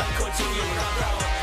i caught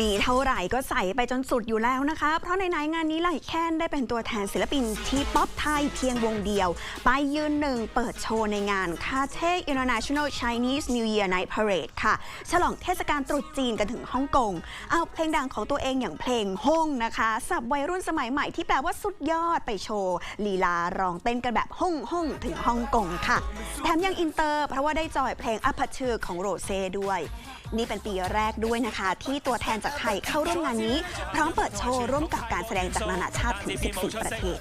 มีเท่าไหร่ก็ใส่ไปจนสุดอยู่แล้วนะคะ เพราะในไหนงานนี้ไหลแค้นได้เป็นตัวแทนศิลปินที่ป๊อปไทยเพียงวงเดียว ไปยืนหนึ่งเปิดโชว์ในงานคาเท่ International Chinese New Year Night Parade ค่ะ ฉลองเทศกาลตรุษจีนกันถึงฮ่องกง เอาเพลงดังของตัวเองอย่างเพลงฮ่งนะคะ สับวัยรุ่นสมัยใหม่ที่แปลว่าสุดยอดไปโชว์ลีลาร้องเต้นกันแบบฮ่งฮ่งถึงฮ่องกงค่ะ แถมยังอินเตอร์เพราะว่าได้จอยเพลงอัพเชอร์ของโรเซ่ด้วย นี่เป็นปีแรกด้วยนะคะ ที่ตัวแทนจากไทยเข้าร่วมงานนี้ พร้อมเปิดโชว์ร่วมกับการแสดงจากนานาชาติถึง 14 ประเทศ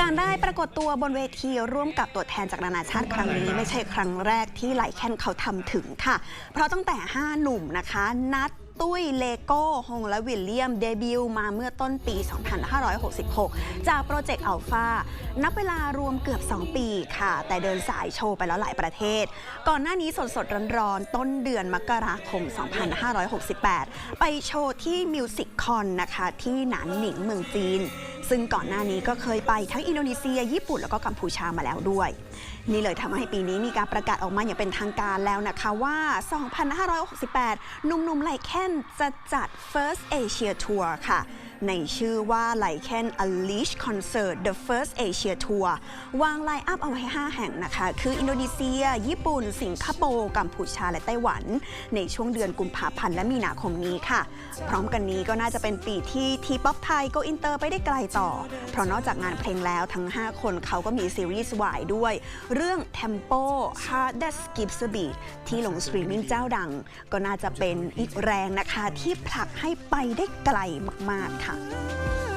การได้ปรากฏตัวบนเวทีร่วมกับตัวแทนจากนานาชาติครั้งนี้ไม่ใช่ครั้งแรกที่ไหลแคนเขาทำถึงค่ะ เพราะตั้งแต่ 5 หนุ่มนะคะ นัด ตุ้ยเลโก้ฮงและวิลเลียมเดบิวต์มาเมื่อต้นปี 2566 จากโปรเจกต์อัลฟานับเวลารวมเกือบ 2 ปีค่ะ แต่เดินสายโชว์ไปแล้วหลายประเทศ ก่อนหน้านี้สดสดร้อนๆ ต้นเดือนมกราคม 2568 ไปโชว์ที่มิวสิกคอนนะคะ ที่หนานหนิงเมืองจีน ซึ่งก่อนหน้านี้ก็เคยไปทั้งอินโดนีเซีย ญี่ปุ่นแล้วก็กัมพูชามาแล้วด้วย นี่เลยทำให้ปีนี้มีการประกาศออกมาอย่างเป็นทางการแล้วนะคะว่า 2568 หนุ่มๆไลแคนจะจัด First Asia Tour ค่ะ ในชื่อว่าไลแคน Unleash Concert The First Asia Tour วางไลน์อัพเอาไว้ 5 แห่งนะคะ คืออินโดนีเซีย ญี่ปุ่น สิงคโปร์ กัมพูชา และไต้หวัน ในช่วงเดือนกุมภาพันธ์และมีนาคมนี้ค่ะ พร้อมกันนี้ก็น่าจะเป็นปีที่ทีป๊อปไทย go อินเตอร์ไปได้ไกลต่อ เพราะนอกจากงานเพลงแล้วทั้ง 5 คนเขาก็มีซีรีส์วายด้วย เรื่อง Tempo Hard That Skips a Beat ที่ลงสตรีมมิ่งเจ้าดัง ก็น่าจะเป็นอีกแรงนะคะที่ผลักให้ไปได้ไกลมากๆค่ะ 아!